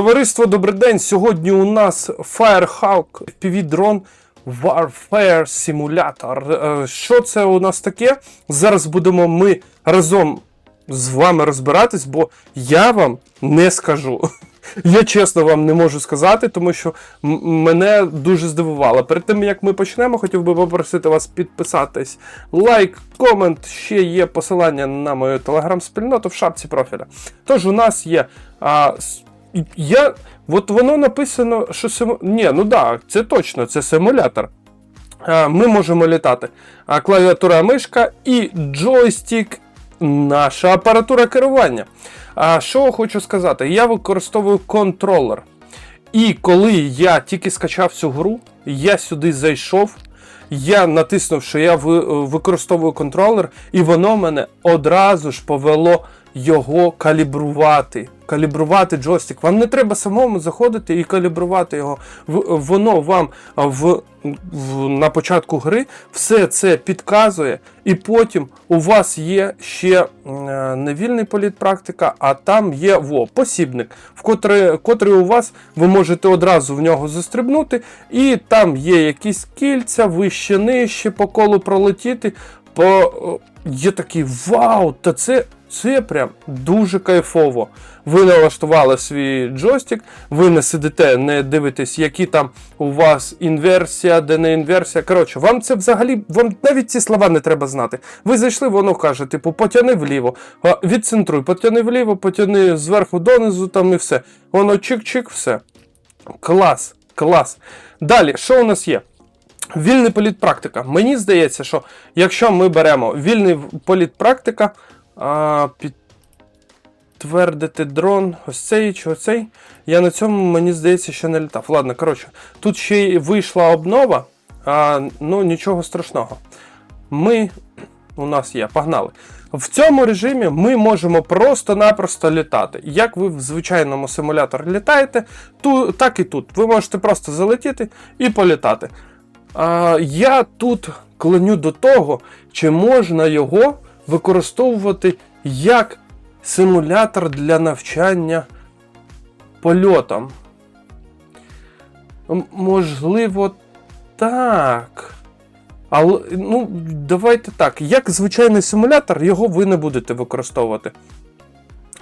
Товариство, добрий день. Сьогодні у нас Firehawk FPV-дрон Warfare Simulator. Е, Що це у нас таке? Зараз будемо ми разом з вами розбиратись, бо я вам не скажу. Я чесно вам не можу сказати, тому що мене дуже здивувало. Перед тим як ми почнемо, хотів би попросити вас підписатись. Лайк, комент, ще є посилання на мою телеграм-спільноту в шапці профіля. Тож у нас є. А, я, от воно написано, що симу... Ні, ну так, це точно, це симулятор. Ми можемо літати. А клавіатура мишка і джойстик наша апаратура керування. А що хочу сказати? Я використовую контролер. І коли я тільки скачав цю гру, я сюди зайшов, я натиснув, що я використовую контролер, і воно мене одразу ж повело його калібрувати. Калібрувати джойстик. Вам не треба самому заходити і калібрувати його. Воно вам в, в, на початку гри все це підказує, і потім у вас є ще е, не вільний політ практика, а там є во, посібник, в котрий, котрий у вас ви можете одразу в нього застрибнути, і там є якісь кільця, вище, нижче, по колу пролетіти. По... Є такий вау, та це, це прям дуже кайфово. Ви налаштували свій джойстик, ви не сидите, не дивитесь, які там у вас інверсія, де не інверсія. Коротше, вам це взагалі, вам навіть ці слова не треба знати. Ви зайшли, воно каже, типу, потяни вліво, відцентруй, потяни вліво, потяни зверху донизу, там і все. Воно чик-чик, все. Клас, клас. Далі, що у нас є? Вільний політ практика. Мені здається, що якщо ми беремо вільний політ практика, а, підтвердити дрон, ось цей чи оцей, я на цьому, мені здається, ще не літав. Ладно, коротше, тут ще й вийшла обнова, а, ну нічого страшного. Ми, у нас є, погнали. В цьому режимі ми можемо просто-напросто літати. Як ви в звичайному симуляторі літаєте, ту, так і тут. Ви можете просто залетіти і політати. А, я тут клоню до того, чи можна його використовувати як симулятор для навчання польотам. Можливо, так. Але ну, давайте так. Як звичайний симулятор, його ви не будете використовувати.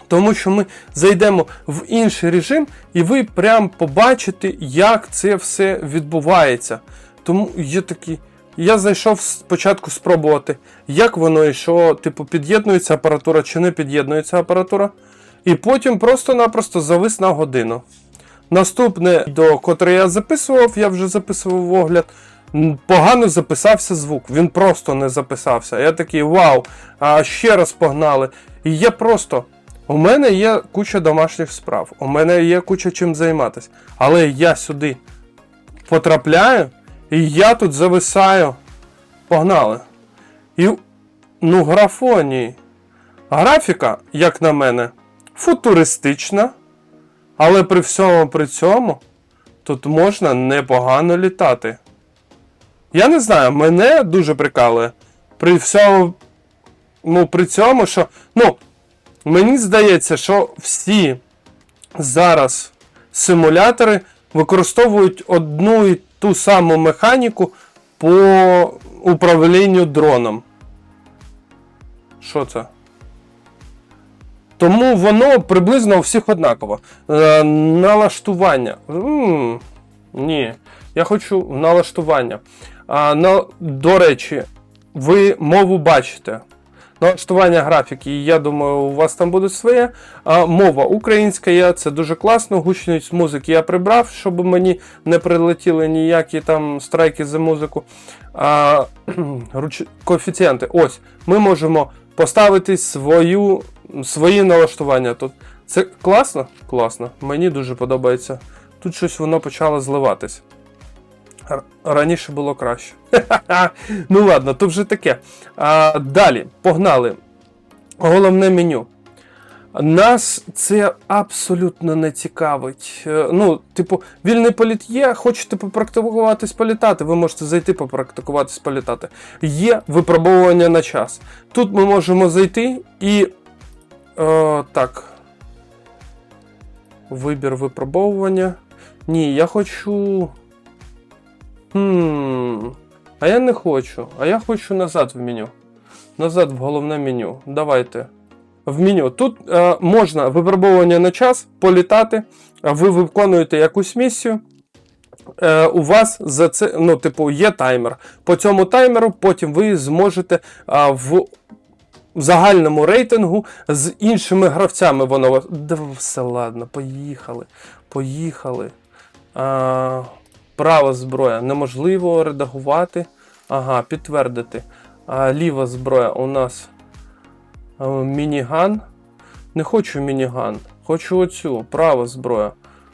Тому що ми зайдемо в інший режим, і ви прям побачите, як це все відбувається. Тому є такий. Я зайшов спочатку спробувати, як воно і що, типу, під'єднується апаратура чи не під'єднується апаратура. І потім просто-напросто завис на годину. Наступне, до котре я записував, я вже записував огляд. Погано записався звук, він просто не записався. Я такий вау, а ще раз погнали. І я просто. У мене є куча домашніх справ, у мене є куча чим займатися. Але я сюди потрапляю, і я тут зависаю. Погнали. І ну, графонії. Графіка, як на мене, футуристична, але при всьому при цьому тут можна непогано літати. Я не знаю, мене дуже прикалує. При всьому, ну, при цьому, що. Ну, мені здається, що всі зараз симулятори використовують одну і ту саму механіку по управлінню дроном. Що це? Тому воно приблизно у всіх однаково. Е, налаштування. м ні, я хочу налаштування. А, на, до речі, ви мову бачите. Налаштування графіки, я думаю, у вас там буде своє. А, мова українська, я, це дуже класно. Гучність музики я прибрав, щоб мені не прилетіли ніякі там страйки за музику. А, руч... Коефіцієнти. Ось, ми можемо поставити свою, свої налаштування тут. Це класно? Класно. Мені дуже подобається. Тут щось воно почало зливатись. Раніше було краще. ну ладно, то вже таке. А, далі, погнали. Головне меню. Нас це абсолютно не цікавить. Е, Ну, типу, вільний політ є, хочете попрактикуватись політати, ви можете зайти попрактикуватись політати. Є випробовування на час. Тут ми можемо зайти і. Е, так. Вибір випробовування. Ні, я хочу. Хм. А я не хочу. А я хочу назад в меню. Назад в головне меню. Давайте. В меню. Тут е, можна випробовування на час, політати. Ви виконуєте якусь місію. Е, у вас за це, ну, типу, є таймер. По цьому таймеру потім ви зможете а, в загальному рейтингу з іншими гравцями воно вас. Да все ладно, поїхали. Поїхали. А, права зброя. Неможливо редагувати. Ага, підтвердити. А, ліва зброя у нас мініган. Не хочу мініган. Хочу оцю. Права зброя.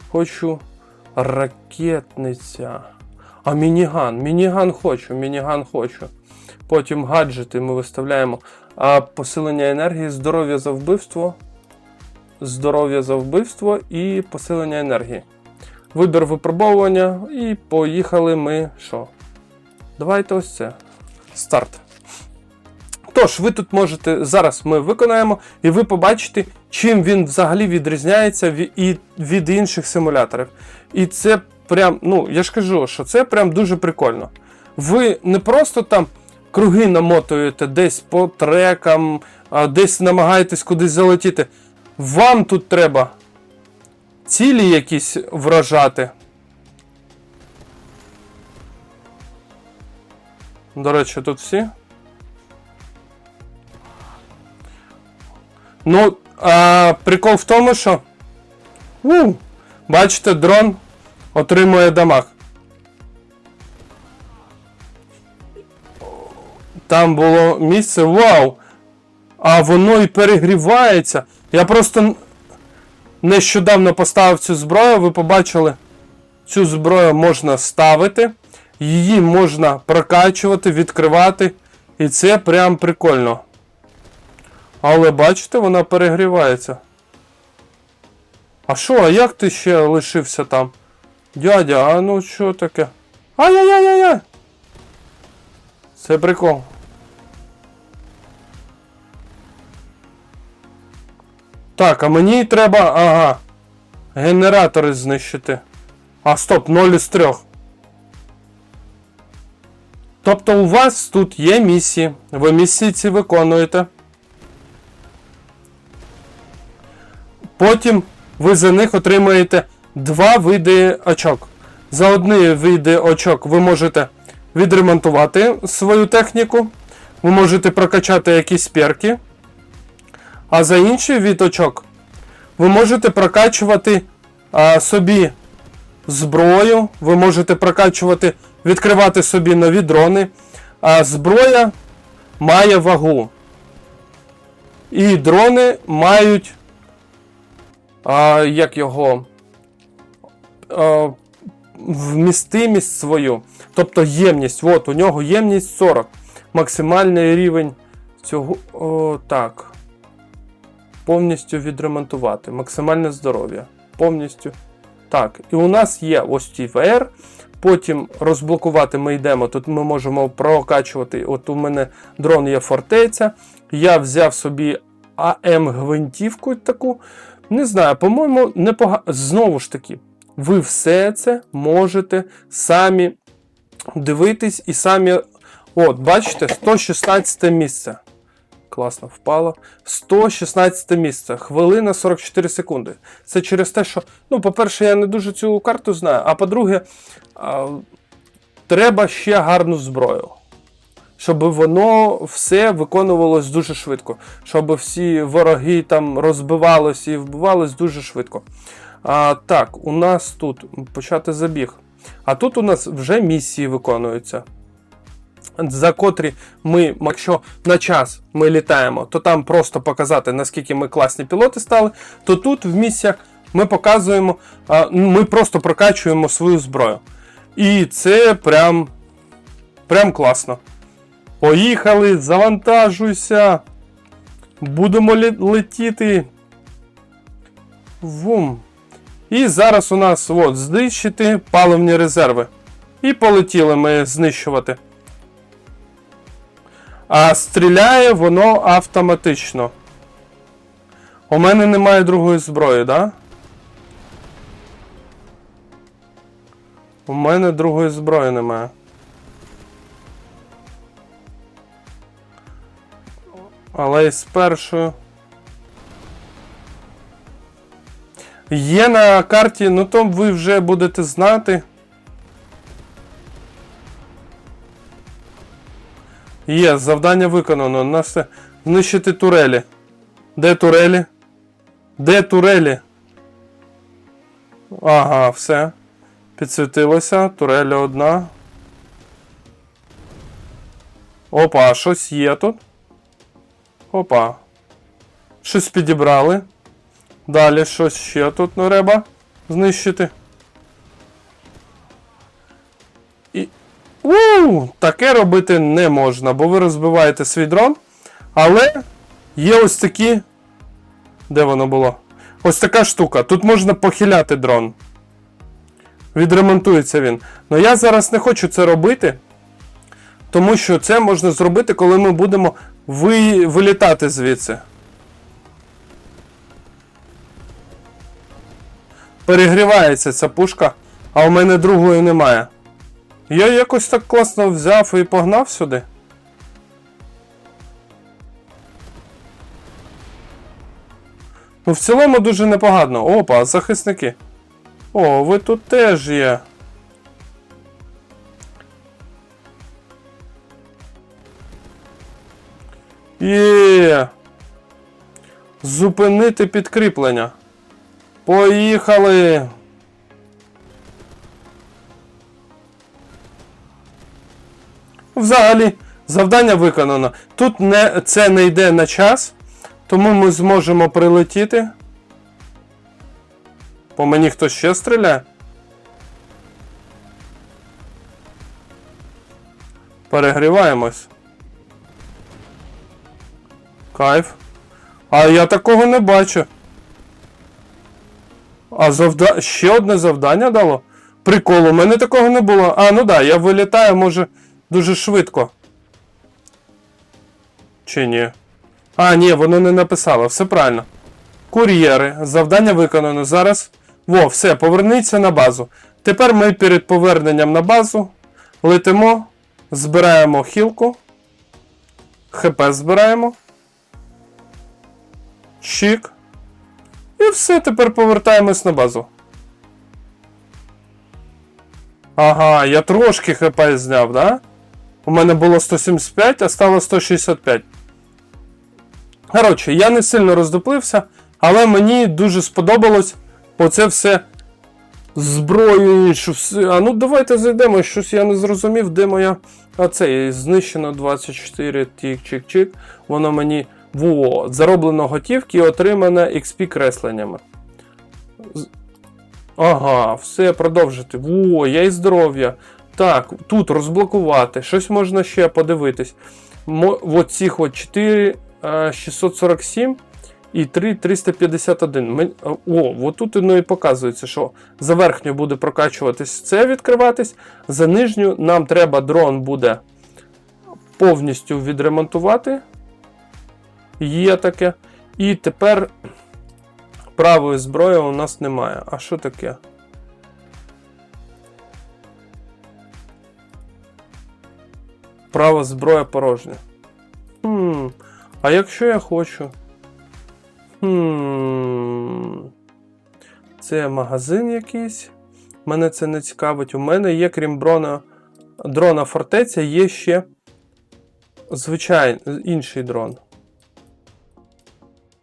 Хочу ракетниця. А мініган. Мініган хочу, мініган хочу. Потім гаджети ми виставляємо. А посилення енергії, здоров'я за вбивство. Здоров'я за вбивство і посилення енергії. Вибір випробовування. І поїхали ми. Що? Давайте ось це. Старт. Тож, ви тут можете зараз ми виконаємо, і ви побачите, чим він взагалі відрізняється ві- і від інших симуляторів. І це прям, ну, я ж кажу, що це прям дуже прикольно. Ви не просто там круги намотуєте десь по трекам, десь намагаєтесь кудись залетіти. Вам тут треба цілі якісь вражати. До речі, тут всі. Ну, а, прикол в тому, що. У, бачите, дрон отримує дамаг. Там було місце. Вау! А воно і перегрівається. Я просто нещодавно поставив цю зброю, ви побачили, цю зброю можна ставити, її можна прокачувати, відкривати. І це прям прикольно. Але бачите, вона перегрівається. А що, а як ти ще лишився там? Дядя, а ну що таке? Ай-яй-яй-яй! Це прикол. Так, а мені треба. Ага. Генератори знищити. А, стоп, 0 із 3. Тобто у вас тут є місії. Ви місії ці виконуєте. Потім ви за них отримаєте два види очок. За одні види очок ви можете відремонтувати свою техніку, ви можете прокачати якісь перки. А за інший від очок ви можете прокачувати а, собі зброю, ви можете прокачувати, відкривати собі нові дрони. А зброя має вагу. І дрони мають а, як його а, вмістимість свою. Тобто ємність. От, у нього ємність 40. Максимальний рівень цього. О, так. Повністю відремонтувати. Максимальне здоров'я. Повністю. Так. І у нас є ось ті VR. Потім розблокувати ми йдемо. Тут ми можемо прокачувати. От у мене дрон є фортеця. Я взяв собі АМ-гвинтівку таку. Не знаю, по-моєму, непогано. Знову ж таки, ви все це можете самі дивитись і самі. От, бачите, 116 місце. Класно впало. 116 місце. Хвилина 44 секунди. Це через те, що, ну, по-перше, я не дуже цю карту знаю, а по-друге, треба ще гарну зброю. Щоб воно все виконувалось дуже швидко. Щоб всі вороги там розбивались і вбивались дуже швидко. А, Так, у нас тут почати забіг. А тут у нас вже місії виконуються. За котрі ми, якщо на час ми літаємо, то там просто показати, наскільки ми класні пілоти стали, то тут в місіях ми показуємо, ми просто прокачуємо свою зброю. І це прям, прям класно. Поїхали, завантажуйся. Будемо летіти. Вум. І зараз у нас от, знищити паливні резерви. І полетіли ми знищувати а стріляє воно автоматично. У мене немає другої зброї, да? У мене другої зброї немає. Але і з першою. Є на карті, ну то ви вже будете знати. Є, завдання виконано. Нас це знищити турелі. Де турелі? Де турелі? Ага, все. Підсвітилося. Туреля одна. Опа, щось є тут. Опа. Щось підібрали. Далі щось ще тут треба знищити. У, таке робити не можна, бо ви розбиваєте свій дрон. Але є ось такі. Де воно було? Ось така штука. Тут можна похиляти дрон. Відремонтується він. Но я зараз не хочу це робити. Тому що це можна зробити, коли ми будемо ви... вилітати звідси. Перегрівається ця пушка, а у мене другої немає. Я якось так класно взяв і погнав сюди. Ну, в цілому дуже непогано. Опа, захисники. О, ви тут теж є. Є. Зупинити підкріплення. Поїхали. Взагалі, завдання виконано. Тут не, це не йде на час, тому ми зможемо прилетіти. По мені хтось ще стріляє. Перегріваємось. Кайф. А я такого не бачу. А завда... ще одне завдання дало? Прикол, у мене такого не було. А, ну да, я вилітаю, може, дуже швидко. Чи ні? А, ні, воно не написало, все правильно. Кур'єри, завдання виконано. Зараз. Во, все, поверніться на базу. Тепер ми перед поверненням на базу летимо, збираємо хілку. ХП збираємо. Чик. І все, тепер повертаємось на базу. Ага, я трошки хп зняв, да? У мене було 175, а стало 165. Коротше, я не сильно роздуплився, але мені дуже сподобалось оце все зброю. Все... А ну давайте зайдемо, щось я не зрозумів, де моя. А це знищено 24 тік-чик-чик. Воно мені. Во, зароблено готівки і отримане XP кресленнями. Ага, все, продовжити. Во, я і здоров'я. Так, тут розблокувати. Щось можна ще подивитись. Мо, от цих от 4 е, 647 і 3 351. Мен- О, от тут воно і показується, що за верхню буде прокачуватись це відкриватись. За нижню нам треба дрон буде повністю відремонтувати. Є таке. І тепер правої зброї у нас немає. А що таке? Права зброя порожня. Хм. А якщо я хочу. Хм. Це магазин якийсь. Мене це не цікавить. У мене є, крім дрона, дрона фортеця, є ще звичайний інший дрон.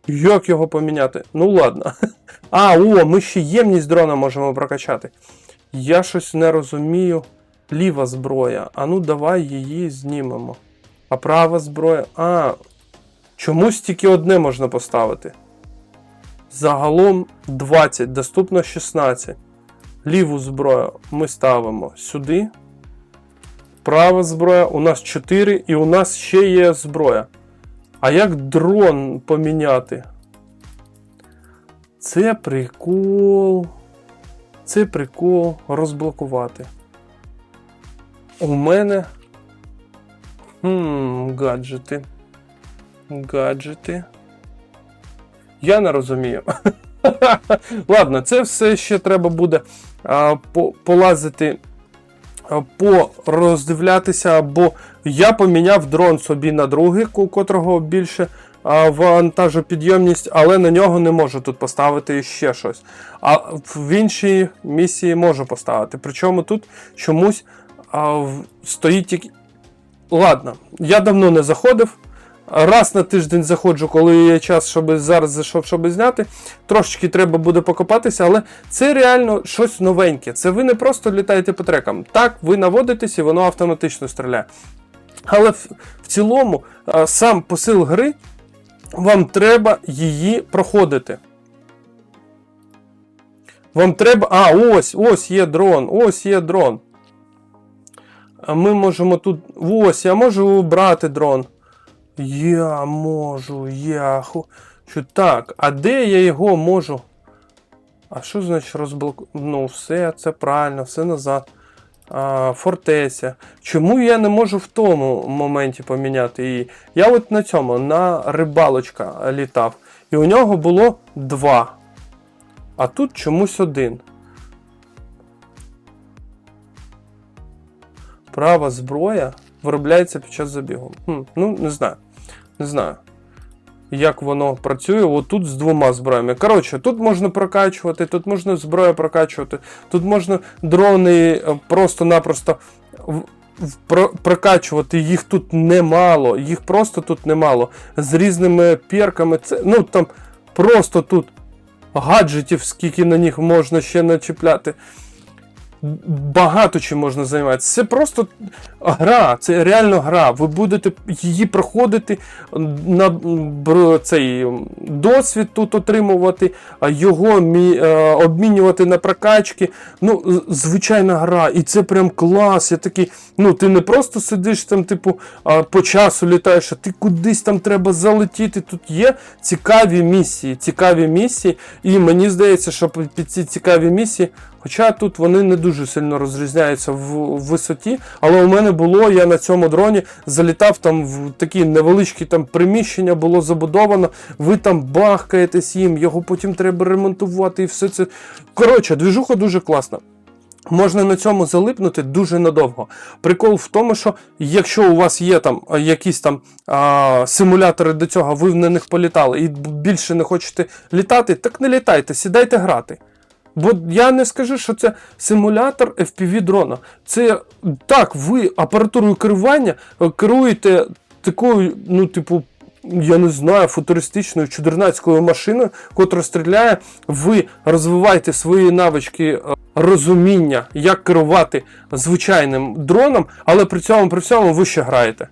Як його поміняти? Ну ладно. А, о, ми ще ємність дрона можемо прокачати. Я щось не розумію. Ліва зброя. А ну давай її знімемо. А права зброя. А. Чомусь тільки одне можна поставити. Загалом 20, доступно 16. Ліву зброю ми ставимо сюди. Права зброя. У нас 4 і у нас ще є зброя. А як дрон поміняти? Це прикол. Це прикол розблокувати. У мене. Хм, гаджети. Гаджети. Я не розумію. Ладно, це все ще треба буде а, по, полазити е, пороздивлятися, або я поміняв дрон собі на другий, у котрого більше а, вантажопідйомність, але на нього не можу тут поставити ще щось. А в іншій місії можу поставити. Причому тут чомусь а, стоїть тільки. Ладно, я давно не заходив. Раз на тиждень заходжу, коли є час, щоб зараз зайшов, щоб зняти. Трошечки треба буде покопатися, але це реально щось новеньке. Це ви не просто літаєте по трекам. Так, ви наводитесь і воно автоматично стріляє. Але в, в цілому сам посил гри вам треба її проходити. Вам треба. А, ось, ось є дрон, ось є дрон. Ми можемо тут. Ось, я можу брати дрон. Я можу, я хочу. Так, а де я його можу? А що значить розблоку? Ну, все, це правильно, все назад. А, фортеця. Чому я не можу в тому моменті поміняти її? Я от на цьому, на рибалочка літав. І у нього було два. А тут чомусь один. Права зброя виробляється під час забігу. Хм, ну, не знаю. Не знаю. Як воно працює, отут з двома зброями. Коротше, тут можна прокачувати, тут можна зброю прокачувати, тут можна дрони е, просто-напросто прокачувати. Їх тут немало, їх просто тут немало. З різними перками. Це, ну там просто тут гаджетів, скільки на них можна ще начіпляти. Багато чим можна займатися. Це просто гра, це реально гра. Ви будете її проходити, на цей досвід тут отримувати, його е, обмінювати на прокачки. Ну, звичайна гра, і це прям клас. Я такий, ну ти не просто сидиш там, типу, по часу літаєш, а ти кудись там треба залетіти. Тут є цікаві місії, цікаві місії, і мені здається, що під ці цікаві місії. Хоча тут вони не дуже сильно розрізняються в висоті, але у мене було, я на цьому дроні залітав там в такі невеличкі там приміщення, було забудовано, ви там бахкаєтесь їм, його потім треба ремонтувати і все це. Коротше, двіжуха дуже класна. Можна на цьому залипнути дуже надовго. Прикол в тому, що якщо у вас є там якісь там а, симулятори до цього, ви на них політали і більше не хочете літати, так не літайте, сідайте грати. Бо я не скажу, що це симулятор FPV дрона. Це так, ви апаратурою керування е, керуєте такою, ну, типу, я не знаю, футуристичною чудернацькою машиною, котра стріляє. Ви розвиваєте свої навички е, розуміння, як керувати звичайним дроном, але при цьому при всьому ви ще граєте.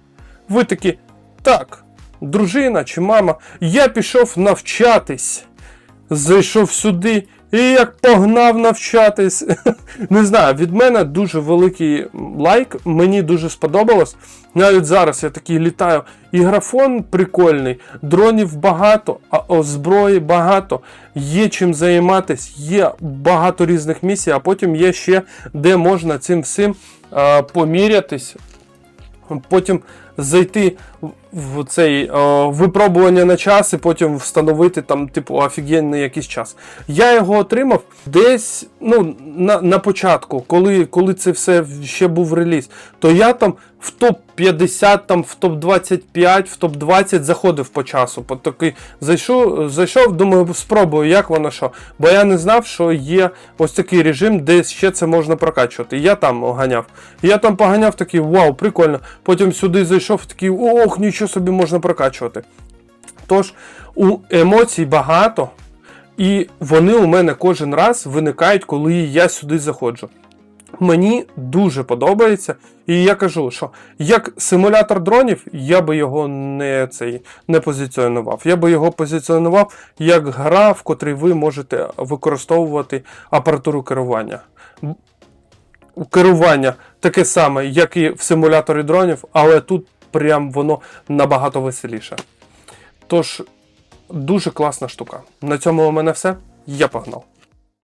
Ви такі, так, дружина чи мама, я пішов навчатись зайшов сюди і як погнав навчатись. Не знаю, від мене дуже великий лайк, мені дуже сподобалось. Навіть зараз я такий літаю. І графон прикольний, дронів багато, а зброї багато. Є чим займатись, є багато різних місій, а потім є ще де можна цим всім помірятись потім зайти в- цей е, випробування на час і потім встановити там, типу, офігенний якийсь час. Я його отримав десь ну, на, на початку, коли, коли це все ще був реліз, то я там в топ-50, там, в топ-25, в топ-20 заходив по часу. По такий зайшов, зайшов, думаю, спробую, як воно що. Бо я не знав, що є ось такий режим, де ще це можна прокачувати. Я там ганяв. Я там поганяв такий, вау, прикольно. Потім сюди зайшов, такий, ох, нічого собі можна прокачувати. Тож, у емоцій багато, і вони у мене кожен раз виникають, коли я сюди заходжу. Мені дуже подобається, і я кажу, що як симулятор дронів, я би його не, цей, не позиціонував. Я би його позиціонував як гра, в котрій ви можете використовувати апаратуру керування. Керування таке саме, як і в симуляторі дронів, але тут прям воно набагато веселіше. Тож, дуже класна штука. На цьому у мене все. Я погнав.